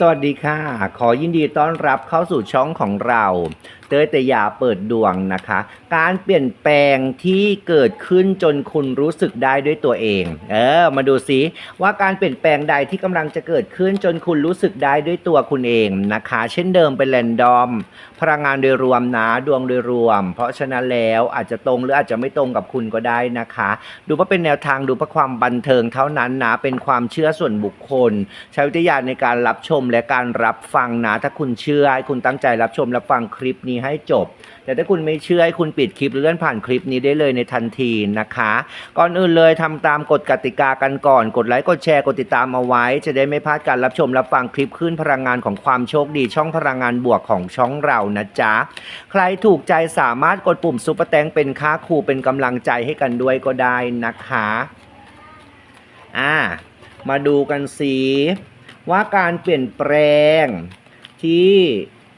สวัสดีค่ะ ขอยินดีต้อนรับเข้าสู่ช่องของเราเตยแต่ยาเปิดดวงนะคะ การเปลี่ยนแปลงที่เกิดขึ้นจนคุณรู้สึกได้ด้วยตัวเอง เออ มาดูซิว่าการเปลี่ยนแปลงใดที่กำลังจะเกิดขึ้นจนคุณรู้สึกได้ด้วยตัวคุณเองนะคะ เช่นเดิมเป็นแรนดอม พลังงานโดยรวมนะดวงโดยรวม เพราะฉะนั้นแล้วอาจจะตรงหรืออาจจะไม่ตรงกับคุณก็ได้นะคะ ดูว่าเป็นแนวทางดูเพื่อความบันเทิงเท่านั้นนะ เป็นความเชื่อส่วนบุคคล ใช้วิทยาในการรับชมและการรับฟังนะ ถ้าคุณเชื่อให้คุณตั้งใจรับชมรับฟังคลิปนี้ให้จบ แต่ถ้าคุณไม่เชื่อให้คุณปิดคลิปหรือเลื่อนผ่านคลิปนี้ได้เลยในทันทีนะคะ ก่อนอื่นเลยทำตามกฎกติกากันก่อน กดไลค์กดแชร์กดติดตามเอาไว้ จะได้ไม่พลาดการรับชมรับฟังคลิปขึ้นพลังงานของความโชคดีช่องพลังงานบวกของช่องเรานะจ๊ะใครถูกใจสามารถกดปุ่มซุปเปอร์แตงเป็นค่าครูเป็นกำลังใจให้กันด้วยก็ได้นะคะอ่ามาดูกันสิว่าการเปลี่ยนแปลงที่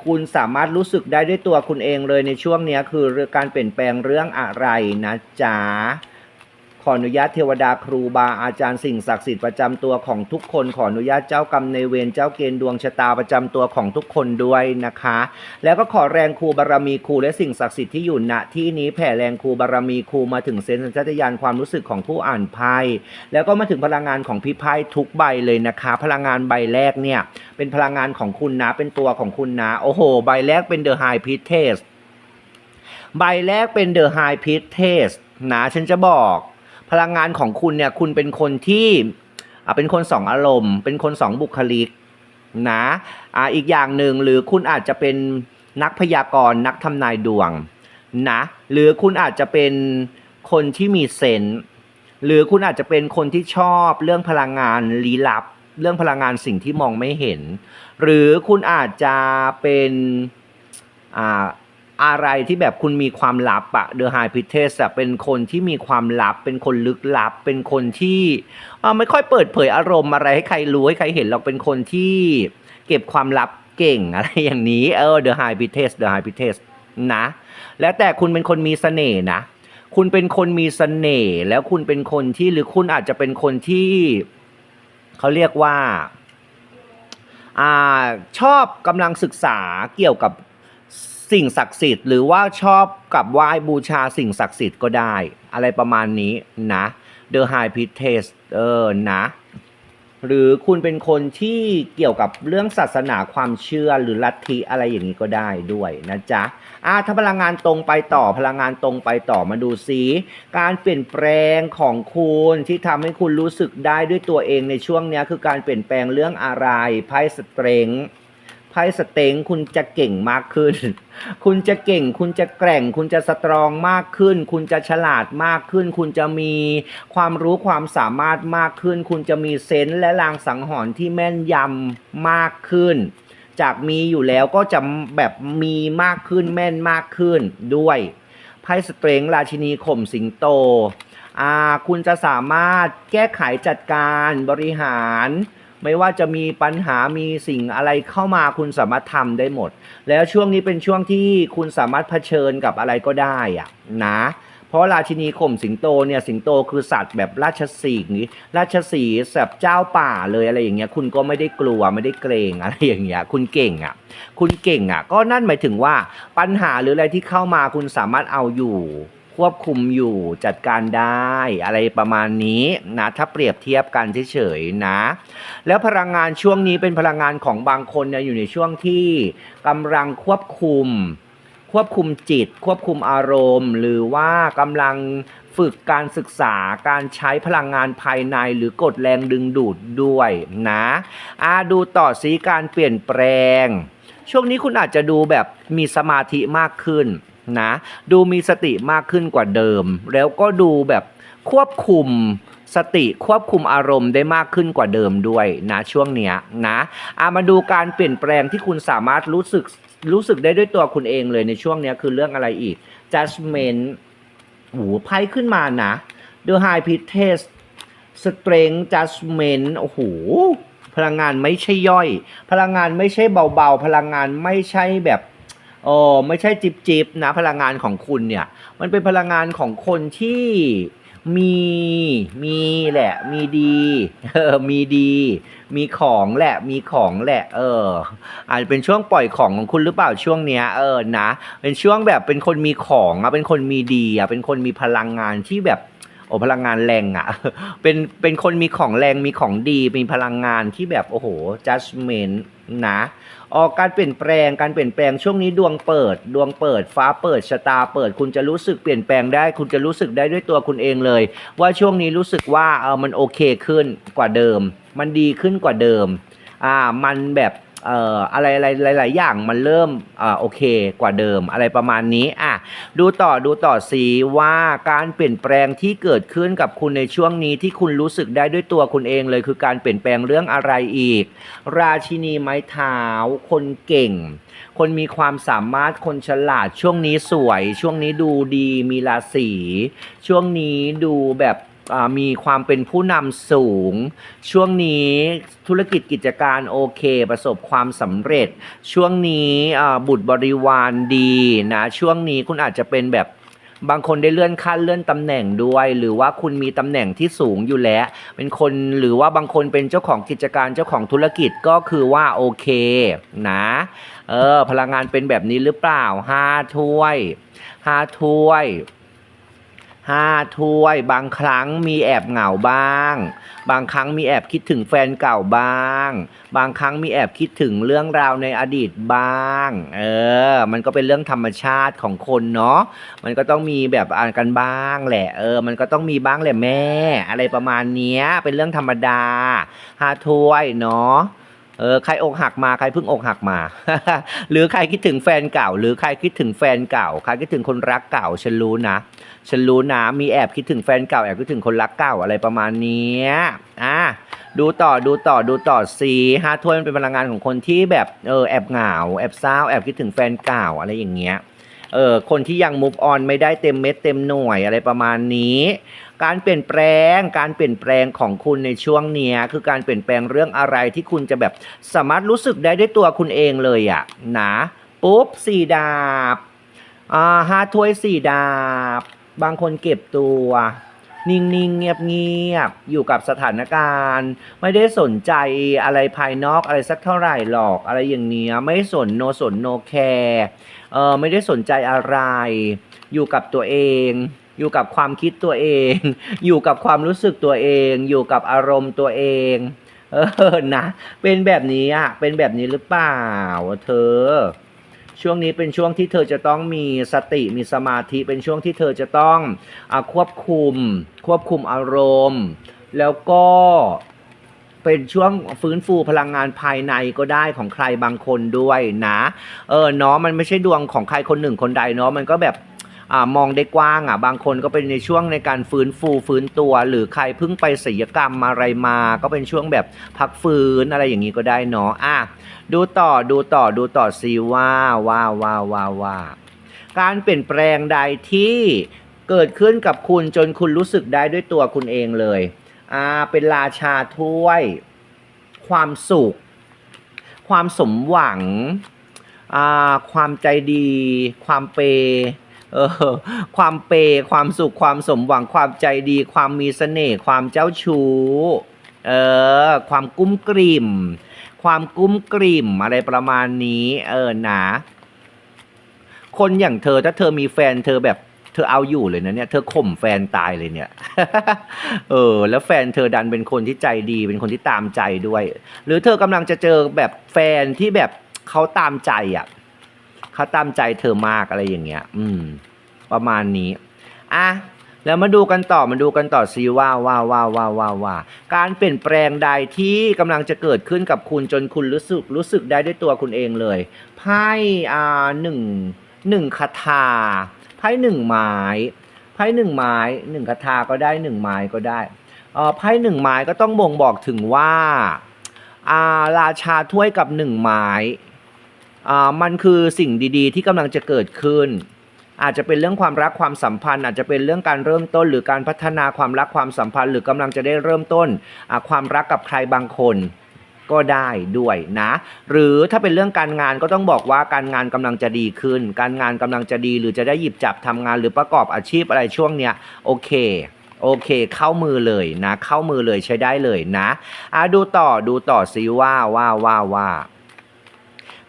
คุณสามารถรู้สึกได้ด้วยตัวคุณเองเลยในช่วงนี้คือการเปลี่ยนแปลงเรื่องอะไรนะจ๊ะ ขออนุญาตเทวดาครูบาอาจารย์สิ่งศักดิ์สิทธิ์ประจำตัวของทุกคน ขออนุญาตเจ้ากรรมในเวรเจ้าเกณฑ์ดวงชะตาประจำตัวของทุกคนด้วยนะคะ แล้วก็ขอแรงครูบารมีครูและสิ่งศักดิ์สิทธิ์ที่อยู่ณที่นี้แผ่แรงครูบารมีครูมาถึงเซนส์สัญชาตญาณความรู้สึกของผู้อ่านไพ่แล้วก็มาถึงพลังงานของพี่ไพ่ทุกใบเลยนะคะ พลังงานใบแรกเนี่ยเป็นพลังงานของคุณนะเป็นตัวของคุณนะโอ้โห ใบแรกเป็นเดอะไฮพิทเทสใบแรกเป็นเดอะไฮพิทเทสนะฉันจะบอก พลังงานของคุณเนี่ย คุณเป็นคนที่เป็นคนสองอารมณ์ เป็นคนสองบุคลิกนะอ่าอีกอย่างหนึ่งหรือคุณอาจจะเป็นนักพยากรณ์นักทำนายดวงนะหรือคุณอาจจะเป็นคนที่มีเซนหรือคุณอาจจะเป็นคนที่ชอบเรื่องพลังงานลี้ลับ เรื่องพลังงานสิ่งที่มองไม่เห็น หรือคุณอาจจะเป็นอ่า อะไรที่แบบคุณมีความลับอะเดอะไฮพิเทสอะเป็นคนที่มีความลับ เป็นคนลึกลับ เป็นคนที่ไม่ค่อยเปิดเผยอารมณ์อะไรให้ใครรู้ให้ใครเห็นหรอกเป็นคนที่เก็บความลับเก่งอะไรอย่างนี้เออเดอะไฮพิเทสเดอะไฮพิเทสนะ แล้วแต่คุณเป็นคนมีเสน่ห์นะ คุณเป็นคนมีเสน่ห์แล้วคุณเป็นคนที่หรือคุณอาจจะเป็นคนที่เขาเรียกว่าอ่าชอบกำลังศึกษาเกี่ยวกับ สิ่งศักดิ์สิทธิ์หรือว่าชอบกับไหว้บูชาสิ่งศักดิ์สิทธิ์ก็ได้ อะไรประมาณนี้นะ The High Priestess เออนะหรือคุณเป็นคนที่เกี่ยวกับเรื่องศาสนาความเชื่อหรือลัทธิอะไรอย่างนี้ก็ได้ด้วยนะจ๊ะอ่าถ้าพลังงานตรงไปต่อพลังงานตรงไปต่อมาดูซิการเปลี่ยนแปลงของคุณที่ทำให้คุณรู้สึกได้ด้วยตัวเองในช่วงนี้คือการเปลี่ยนแปลงเรื่องอะไรไพ่สเตรง ไพ่สเต็งคุณจะเก่งมากขึ้น คุณจะเก่ง คุณจะแกร่ง คุณจะสตรองมากขึ้น คุณจะฉลาดมากขึ้น คุณจะมีความรู้ความสามารถมากขึ้น คุณจะมีเซนส์และลางสังหรณ์ที่แม่นยำมากขึ้น จากมีอยู่แล้วก็จะแบบมีมากขึ้นแม่นมากขึ้นด้วยไพ่สเตรงราชินีข่มสิงโตอ่าคุณจะสามารถแก้ไขจัดการบริหาร ไม่ว่าจะมีปัญหามีสิ่งอะไรเข้ามาคุณสามารถทำได้หมด แล้วช่วงนี้เป็นช่วงที่คุณสามารถเผชิญกับอะไรก็ได้อะนะเพราะราชินีข่มสิงโตเนี่ยสิงโตคือสัตว์แบบราชสีนี้ราชสีแบบเจ้าป่าเลยอะไรอย่างเงี้ยคุณก็ไม่ได้กลัวไม่ได้เกรงอะไรอย่างเงี้ยคุณเก่งอะคุณเก่งอะก็นั่นหมายถึงว่าปัญหาหรืออะไรที่เข้ามาคุณสามารถเอาอยู่ ควบคุมอยู่จัดการได้อะไรประมาณนี้นะถ้าเปรียบเทียบกันเฉยๆนะ แล้วพลังงานช่วงนี้เป็นพลังงานของบางคนเนี่ยอยู่ในช่วงที่กำลังควบคุม ควบคุมจิต ควบคุมอารมณ์ หรือว่ากำลังฝึกการศึกษาการใช้พลังงานภายในหรือกดแรงดึงดูดด้วยนะอาดูต่อสีการเปลี่ยนแปลง ช่วงนี้คุณอาจจะดูแบบมีสมาธิมากขึ้น นะดูมีสติมากขึ้นกว่าเดิม แล้วก็ดูแบบควบคุมสติควบคุมอารมณ์ได้มากขึ้นกว่าเดิมด้วยนะช่วงเนี้ยนะอามาดูการเปลี่ยนแปลงที่คุณสามารถรู้สึกรู้สึกได้ด้วยตัวคุณเองเลยในช่วงเนี้ยคือเรื่องอะไรอีก judgment โอ้โหไพ่ขึ้นมานะ The High Priestess Strength Judgment โอ้โหพลังงานไม่ใช่ย่อย พลังงานไม่ใช่เบาๆ พลังงานไม่ใช่แบบ โอ้ไม่ใช่จิบๆนะพลังงานของคุณเนี่ย มันเป็นพลังงานของคนที่มีมีแหละ มีดีเออมีดี มีของแหละ มีของแหละ เอออาจจะเป็นช่วงปล่อยของของคุณหรือเปล่าช่วงเนี้ยเออนะ เป็นช่วงแบบเป็นคนมีของอะเป็นคนมีดีอะเป็นคนมีพลังงานที่แบบ โอ้พลังงานแรงอะ เป็นเป็นคนมีของแรงมีของดีมีพลังงานที่แบบโอ้โห judgment นะออกการเปลี่ยนแปลงการเปลี่ยนแปลงช่วงนี้ดวงเปิด ดวงเปิด ฟ้าเปิดชะตาเปิด คุณจะรู้สึกเปลี่ยนแปลงได้ คุณจะรู้สึกได้ด้วยตัวคุณเองเลย ว่าช่วงนี้รู้สึกว่าเออมันโอเคขึ้นกว่าเดิม มันดีขึ้นกว่าเดิมอ่ามันแบบเอ่ออะไรอะไรหลาย ๆ อย่างมันเริ่มอ่าโอเคกว่าเดิมอะไรประมาณนี้อะ ดูต่อดูต่อสีว่าการเปลี่ยนแปลงที่เกิดขึ้นกับคุณในช่วงนี้ที่คุณรู้สึกได้ด้วยตัวคุณเองเลย คือการเปลี่ยนแปลงเรื่องอะไรอีก ราชินีไม้เท้า คนเก่ง คนมีความสามารถคนฉลาดช่วงนี้สวย ช่วงนี้ดูดีมีราศีช่วงนี้ดูแบบ มีความเป็นผู้นำสูง ช่วงนี้ธุรกิจกิจการโอเค ประสบความสำเร็จ ช่วงนี้บุตรบริวารดีนะช่วงนี้คุณอาจจะเป็นแบบบางคนได้เลื่อนขั้นเลื่อนตำแหน่งด้วย หรือว่าคุณมีตำแหน่งที่สูงอยู่แล้ว เป็นคนหรือว่าบางคนเป็นเจ้าของกิจการเจ้าของธุรกิจก็คือว่าโอเคนะเออพลังงานเป็นแบบนี้หรือเปล่าห้าถ้วยห้าถ้วย ห้าถ้วย บางครั้งมีแอบเหงาบ้าง บางครั้งมีแอบคิดถึงแฟนเก่าบ้าง บางครั้งมีแอบคิดถึงเรื่องราวในอดีตบ้าง เออ มันก็เป็นเรื่องธรรมชาติของคนเนาะ มันก็ต้องมีแบบอ่านกันบ้างแหละ เออ มันก็ต้องมีบ้างแหละแม่ อะไรประมาณเนี้ยเป็นเรื่องธรรมดาห้าถ้วยเนาะ เออใครอกหักมาใครเพิ่งอกหักมา หรือใครคิดถึงแฟนเก่า หรือใครคิดถึงแฟนเก่า ใครคิดถึงคนรักเก่า ฉันรู้นะ ฉันรู้นะ มีแอบคิดถึงแฟนเก่าแอบคิดถึงคนรักเก่าอะไรประมาณนี้อะดูต่อดูต่อดูต่อสีห้าถ้วยมันเป็นพลังงานของคนที่แบบเออแอบเหงาแอบเศร้าแอบคิดถึงแฟนเก่าอะไรอย่างเงี้ยเออคนที่ยัง move on ไม่ได้เต็มเม็ดเต็มหน่วยอะไรประมาณนี้ การเปลี่ยนแปลง การเปลี่ยนแปลงของคุณในช่วงเนี้ยคือการเปลี่ยนแปลงเรื่องอะไรที่คุณจะแบบสามารถรู้สึกได้ด้วยตัวคุณเองเลยอะนะปุ๊บสี่ดาบอ่าห้าถ้วยสี่ดาบ บางคนเก็บตัวนิ่งๆ เงียบๆ อยู่กับสถานการณ์ ไม่ได้สนใจอะไรภายนอกอะไรสักเท่าไหร่หรอกอะไรอย่างเนี้ยไม่สนโนสนโนแคร์เออไม่ได้สนใจอะไร อยู่กับตัวเอง อยู่กับความคิดตัวเอง อยู่กับความรู้สึกตัวเอง อยู่กับอารมณ์ตัวเอง เออนะเป็นแบบนี้อะเป็นแบบนี้หรือเปล่า เธอ ช่วงนี้เป็นช่วงที่เธอจะต้องมีสติมีสมาธิเป็นช่วงที่เธอจะต้องอควบคุม ควบคุมอารมณ์ แล้วก็เป็นช่วงฟื้นฟูพลังงานภายในก็ได้ของใครบางคนด้วยนะ เออเนาะมันไม่ใช่ดวงของใครคนหนึ่งคนใดเนาะมันก็แบบ มองได้กว้างอะบางคนก็เป็นในช่วงในการฟื้นฟูฟื้นตัว หรือใครเพิ่งไปศิลยกรรมอะไรมา ก็เป็นช่วงแบบพักฟื้นอะไรอย่างนี้ก็ได้เนาะอะดูต่อดูต่อดูต่อซีว่าว่าว่าว่าว่าการเปลี่ยนแปลงใดที่เกิดขึ้นกับคุณจนคุณรู้สึกได้ด้วยตัวคุณเองเลยอ่าเป็นราชาถ้วย ความสุข ความสมหวังอ่าความใจดี ความเป เออความเปย์ความสุขความสมหวังความใจดี ความมีเสน่ห์ความเจ้าชู้เออความกุ้มกริ่ม ความกุ้มกริ่มอะไรประมาณนี้ เออนะคนอย่างเธอถ้าเธอมีแฟนเธอแบบเธอเอาอยู่เลยนะเนี่ยเธอข่มแฟนตายเลยเนี่ย เออ แล้วแฟนเธอดันเป็นคนที่ใจดีเป็นคนที่ตามใจด้วย หรือเธอกำลังจะเจอแบบแฟนที่แบบเขาตามใจอะ เขาตามใจเธอมากอะไรอย่างเงี้ย อืม ประมาณนี้อะแล้วมาดูกันต่อมาดูกันต่อซีว่าว่าว่าว่าว่าว่า การเปลี่ยนแปลงใดที่กำลังจะเกิดขึ้นกับคุณจนคุณรู้สึกรู้สึกได้ด้วยตัวคุณเองเลยไพ่อ่าหนึ่งหนึ่งคาถาไพ่หนึ่งไม้ไพ่หนึ่งไม้หนึ่งคาถาก็ได้หนึ่งไม้ก็ได้เอ่อไพ่หนึ่งไม้ก็ต้องบ่งบอกถึงว่าอ่าราชาถ้วยกับหนึ่งไม้ มันคือสิ่งดีๆ ที่กำลังจะเกิดขึ้น อาจจะเป็นเรื่องความรักความสัมพันธ์ อาจจะเป็นเรื่องการเริ่มต้น หรือการพัฒนาความรักความสัมพันธ์ หรือกำลังจะได้เริ่มต้นความรักกับใครบางคนก็ได้ด้วยนะ หรือถ้าเป็นเรื่องการงานก็ต้องบอกว่าการงานกำลังจะดีขึ้น การงานกำลังจะดีหรือจะได้หยิบจับทำงานหรือประกอบอาชีพอะไรช่วงเนี้ยโอเคโอเค เข้ามือเลยนะ เข้ามือเลยใช้ได้เลยนะอะดูต่อดูต่อซิว่าว่าว่าว่า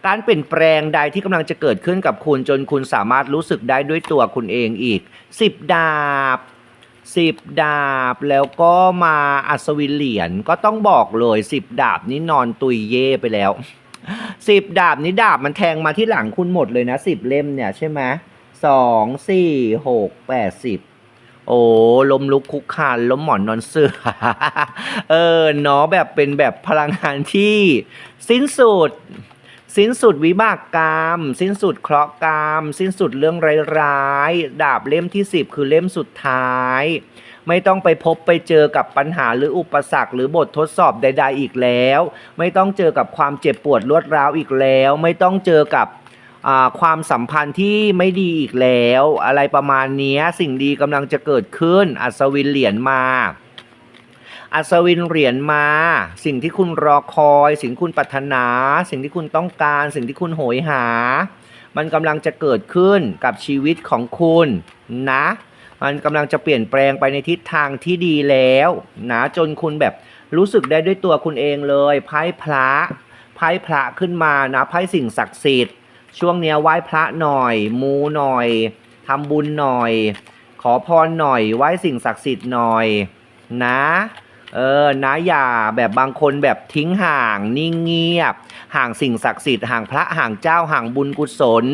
การเปลี่ยนแปลงใดที่กำลังจะเกิดขึ้นกับคุณจนคุณสามารถรู้สึกได้ด้วยตัวคุณเองอีก 10 ดาบ10ดาบแล้วก็มาอัศวินเหรียญก็ต้องบอกเลย10ดาบนี้นอนตุยเย่ไปแล้ว10ดาบนี้ดาบมันแทงมาที่หลังคุณหมดเลยนะ10เล่มเนี่ยใช่ไหมสองสี่หกแปดสิบโอ้ลมลุกคุกคานล้มหมอนนอนเสือเออเนาะแบบเป็นแบบพลังงานที่สิ้นสุด สิ้นสุดวิบากกรรม สิ้นสุดเคราะห์กรรม สิ้นสุดเรื่องร้ายๆ ดาบเล่มที่ 10 คือเล่มสุดท้าย ไม่ต้องไปพบไปเจอกับปัญหาหรืออุปสรรคหรือบททดสอบใด ๆ อีกแล้ว ไม่ต้องเจอกับความเจ็บปวดรวดร้าวอีกแล้ว ไม่ต้องเจอกับความสัมพันธ์ที่ไม่ดีอีกแล้ว อะไรประมาณนี้สิ่งดีกำลังจะเกิดขึ้นอัศวินเหรียญมา อัศวินเหรียญมา สิ่งที่คุณรอคอย สิ่งที่คุณปรารถนา สิ่งที่คุณต้องการ สิ่งที่คุณโหยหา มันกำลังจะเกิดขึ้นกับชีวิตของคุณนะ มันกำลังจะเปลี่ยนแปลงไปในทิศทางที่ดีแล้วนะจนคุณแบบรู้สึกได้ด้วยตัวคุณเองเลยไพ่พระไพ่พระขึ้นมานะไพ่สิ่งศักดิ์สิทธิ์ ช่วงเนี้ยไหว้พระหน่อย มูหน่อยทำบุญหน่อย ขอพรหน่อย ไหว้สิ่งศักดิ์สิทธิ์หน่อยนะ เออนะอย่าแบบบางคนแบบทิ้งห่างนิ่งเงียบ ห่างสิ่งศักดิ์สิทธิ์ห่างพระห่างเจ้าห่างบุญกุศล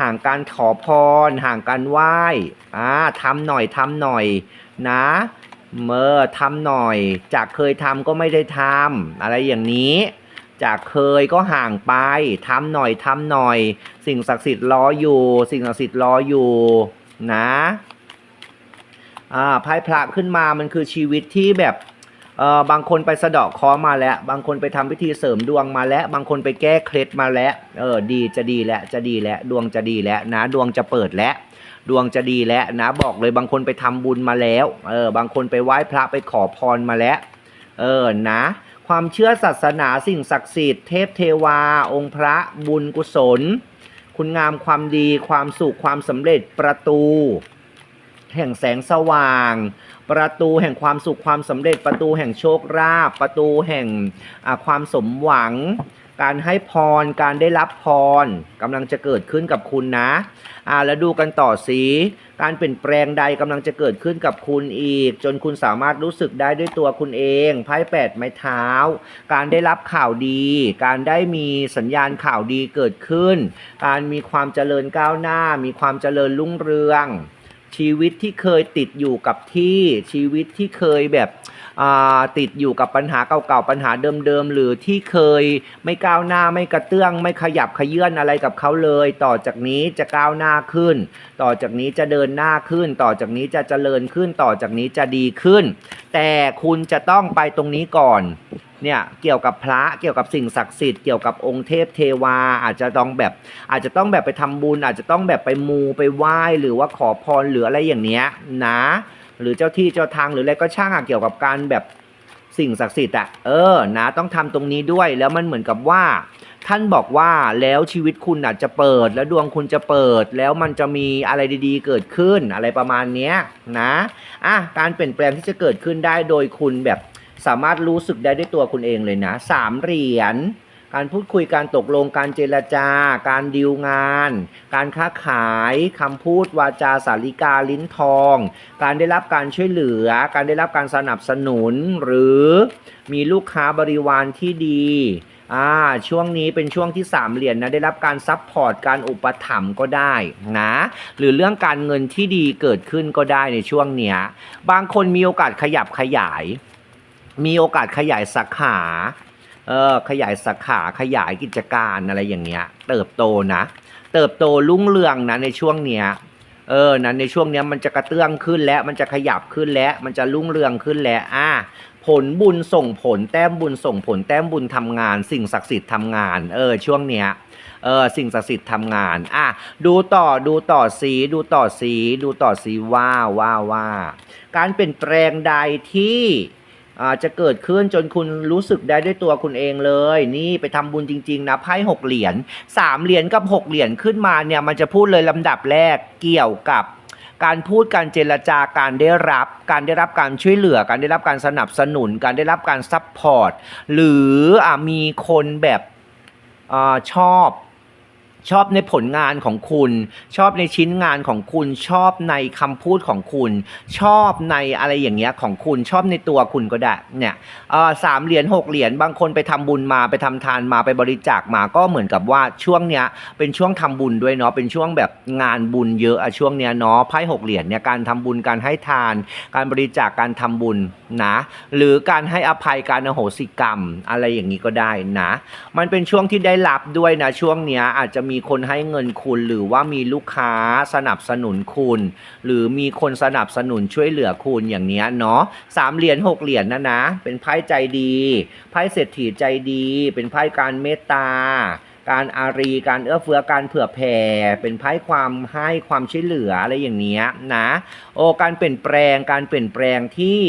ห่างการขอพร ห่างการไหว้อ่าทำหน่อยทำหน่อยนะเมื่อทำหน่อย จากเคยทำก็ไม่ได้ทำอะไรอย่างนี้ จากเคยก็ห่างไปทำหน่อยทำหน่อย สิ่งศักดิ์สิทธิ์รออยู่ สิ่งศักดิ์สิทธิ์รออยู่นะอ่าไพ่พระขึ้นมามันคือชีวิตที่แบบ เออบางคนไปสะเดาะเคราะห์มาแล้ว บางคนไปทำพิธีเสริมดวงมาแล้ว บางคนไปแก้เคล็ดมาแล้ว เออดีจะดีแล้วจะดีแล้วดวงจะดีแล้วนะดวงจะเปิดแล้วดวงจะดีแล้วนะบอกเลยบางคนไปทำบุญมาแล้วเออบางคนไปไหว้พระไปขอพรมาแล้วเออนะ ความเชื่อศาสนาสิ่งศักดิ์สิทธิ์เทพเทวา องค์พระบุญกุศล คุณงามความดีความสุขความสำเร็จประตู แห่งแสงสว่าง ประตูแห่งความสุขความสำเร็จ ประตูแห่งโชคลาภประตูแห่งความสมหวัง การให้พร การได้รับพรกำลังจะเกิดขึ้นกับคุณนะอ่าแล้วดูกันต่อสิการเปลี่ยนแปลงใดกำลังจะเกิดขึ้นกับคุณอีก จนคุณสามารถรู้สึกได้ด้วยตัวคุณเองไพ่แปดไม้เท้า การได้รับข่าวดี การได้มีสัญญาณข่าวดีเกิดขึ้น การมีความเจริญก้าวหน้า มีความเจริญรุ่งเรือง ชีวิตที่เคยติดอยู่กับที่ชีวิตที่เคยแบบติดอยู่กับปัญหาเก่าๆปัญหาเดิมๆหรือที่เคยไม่ก้าวหน้าไม่กระเตื้อง ไม่ขยับขยื่นอะไรกับเขาเลย ต่อจากนี้จะก้าวหน้าขึ้น ต่อจากนี้จะเดินหน้าขึ้น ต่อจากนี้จะเจริญขึ้น ต่อจากนี้จะดีขึ้น แต่คุณจะต้องไปตรงนี้ก่อนเนี่ยเกี่ยวกับพระเกี่ยวกับสิ่งศักดิ์สิทธิ์เกี่ยวกับองค์เทพเทวา อาจจะต้องแบบ อาจจะต้องแบบไปทำบุญ อาจจะต้องแบบไปมูไปไหว้หรือว่าขอพรหรืออะไรอย่างเนี้ยนะ หรือเจ้าที่เจ้าทางหรืออะไรก็ช่างอะเกี่ยวกับการแบบ สิ่งศักดิ์สิทธิ์อะเออนะต้องทำตรงนี้ด้วยแล้วมันเหมือนกับว่า ท่านบอกว่าแล้วชีวิตคุณอาจจะเปิด แล้วดวงคุณจะเปิด แล้วมันจะมีอะไรดีๆ เกิดขึ้นอะไรประมาณเนี้ยนะอะการเปลี่ยนแปลงที่จะเกิดขึ้นได้โดยคุณแบบสามารถรู้สึกได้ด้วยตัวคุณเองเลยนะสามเหรียญ การพูดคุยการตกลงการเจรจา การดีลงาน การค้าขายคำพูดวาจาสาริกาลิ้นทอง การได้รับการช่วยเหลือ การได้รับการสนับสนุน หรือมีลูกค้าบริวารที่ดีอ่าช่วงนี้เป็นช่วงที่สามเหรียญนะได้รับการซัพพอร์ตการอุปถัมภ์ก็ได้นะหรือเรื่องการเงินที่ดีเกิดขึ้นก็ได้ในช่วงเนี้ยบางคนมีโอกาสขยับขยาย มีโอกาสขยายสาขา เออขยายสาขาขยายกิจการอะไรอย่างเงี้ย เติบโตนะ เติบโตรุ่งเรืองนะในช่วงเนี้ยเออนะในช่วงเนี้ยมันจะกระเตื้องขึ้นแล้ว มันจะขยับขึ้นแล้ว มันจะรุ่งเรืองขึ้นแล้วอะผลบุญส่งผลแต้มบุญส่งผลแต้มบุญทำงาน สิ่งศักดิ์สิทธิ์ทำงาน เออช่วงเนี้ยเออสิ่งศักดิ์สิทธิ์ทำงานอะดูต่อดูต่อสีดูต่อสี ดูต่อสีว่าว่าว่า การเปลี่ยนแปลงใดที่ อาจจะเกิดขึ้นจนคุณรู้สึกได้ด้วยตัวคุณเองเลย นี่ไปทำบุญจริง ๆ นะไพ่หกเหรียญสามเหรียญกับหกเหรียญขึ้นมาเนี่ย มันจะพูดเลยลำดับแรกเกี่ยวกับการพูดการเจรจาการได้รับ การได้รับการช่วยเหลือ การได้รับการสนับสนุน การได้รับการซัพพอร์ต หรืออมีคนแบบอชอบ ชอบในผลงานของคุณ ชอบในชิ้นงานของคุณ ชอบในคำพูดของคุณ ชอบในอะไรอย่างเงี้ยของคุณ ชอบในตัวคุณก็ได้เนี่ยสามเหรียญหกเหรียญบางคนไปทำบุญมาไปทำทานมาไปบริจาคมาก็เหมือนกับว่าช่วงเนี้ยเป็นช่วงทำบุญด้วยเนาะเป็นช่วงแบบงานบุญเยอะอะช่วงเนี้ยเนาะไพ่หกเหรียญเนี่ยการทำบุญการให้ทาน การบริจาคการทำบุญนะหรือการให้อภัยการอโหสิกรรม อะไรอย่างนี้ก็ได้นะ มันเป็นช่วงที่ได้รับด้วยนะช่วงเนี้ยอาจจะมีีคนให้เงินคุณ หรือว่ามีลูกค้าสนับสนุนคุณ หรือมีคนสนับสนุนช่วยเหลือคุณอย่างเนี้ยเนาะสามเหรียญหกเหรียญนะนะ เป็นไพ่ใจดี ไพ่เศรษฐีใจดี เป็นไพ่การเมตตา การอารีการเอื้อเฟื้อการเผื่อแผ่เป็นไพ่ความให้ความช่วยเหลืออะไรอย่างเนี้ยนะโอ้การเปลี่ยนแปลงการเปลี่ยนแปลงที่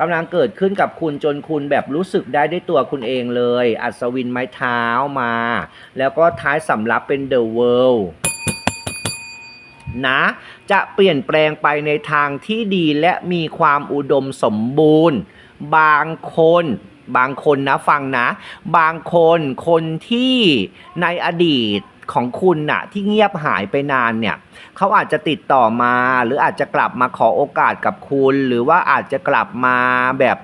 กำลังเกิดขึ้นกับคุณจนคุณแบบรู้สึกได้ด้วยตัวคุณเองเลย อัศวินไม้เท้ามา แล้วก็ท้ายสำรับเป็น The World นะจะเปลี่ยนแปลงไปในทางที่ดีและมีความอุดมสมบูรณ์ บางคน บางคนนะฟังนะ บางคนคนที่ในอดีตของคุณน่ะที่เงียบหายไปนานเนี่ยเขาอาจจะติดต่อมา หรืออาจจะกลับมาขอโอกาสกับคุณ หรือว่าอาจจะกลับมาแบบ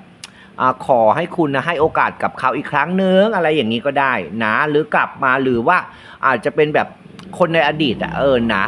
อขอให้คุณนะให้โอกาสกับเขาอีกครั้งนึงอะไรอย่างนี้ก็ได้นะ หรือกลับมาหรือว่าอาจจะเป็นแบบคนในอดีตอะเออนะ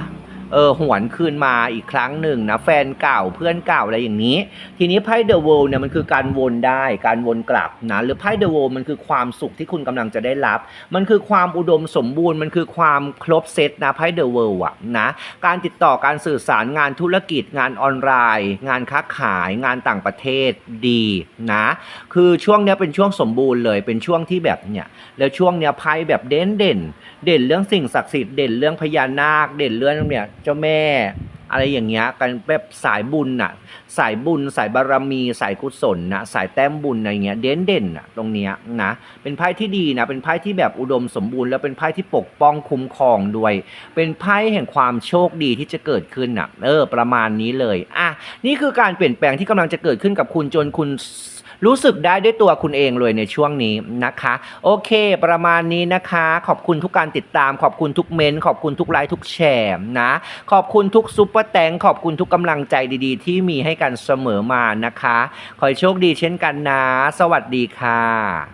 เออหวนคืนมาอีกครั้งหนึ่งนะแฟนเก่าเพื่อนเก่าอะไรอย่างนี้ ทีนี้ไพ่เดอะ o ว l เนี่ยมันคือการวนได้การวนกลับนะหรือไพ่เดอะ o ว l มันคือความสุขที่คุณกำลังจะได้รับ มันคือความอุดมสมบูรณ์มันคือความครบเซตนะไพ่เดอะ o ว l อะนะการติดต่อการสื่อสารงานธุรกิจงานออนไลน์ งานค้าขายงานต่างประเทศดีนะคือช่วงเนี้ยเป็นช่วงสมบูรณ์เลยเป็นช่วงที่แบบเนี่ยแล้วช่วงเนี้ยไพ่แบบเด่นเด่น เด่นเรื่องสิ่งศักดิ์สิทธิ์เด่นเรื่องพญานาคเด่นเรื่องเนี่ยเจ้าแม่ อะไรอย่างเงี้ยกันแบบสายบุญน่ะ สายบุญสายบารมี สายกุศลนะสายแต้มบุญอะไรเงี้ยเด่นเด่นน่ะตรงเนี้ยนะเป็นไพ่ที่ดีนะเป็นไพ่ที่แบบอุดมสมบูรณ์แล้วเป็นไพ่ที่ปกป้องคุ้มครองด้วย เป็นไพ่แห่งความโชคดีที่จะเกิดขึ้นน่ะเออประมาณนี้เลยอะนี่คือการเปลี่ยนแปลงที่กำลังจะเกิดขึ้นกับคุณจนคุณ รู้สึกได้ด้วยตัวคุณเองเลยในช่วงนี้นะคะ โอเค ประมาณนี้นะคะ ขอบคุณทุกการติดตาม ขอบคุณทุกเมนต์ขอบคุณทุกไลค์ทุกแชร์นะ ขอบคุณทุกซุปเปอร์แตงขอบคุณทุกกำลังใจดีๆ ที่มีให้กันเสมอมานะคะ ขอให้โชคดีเช่นกันนะ สวัสดีค่ะ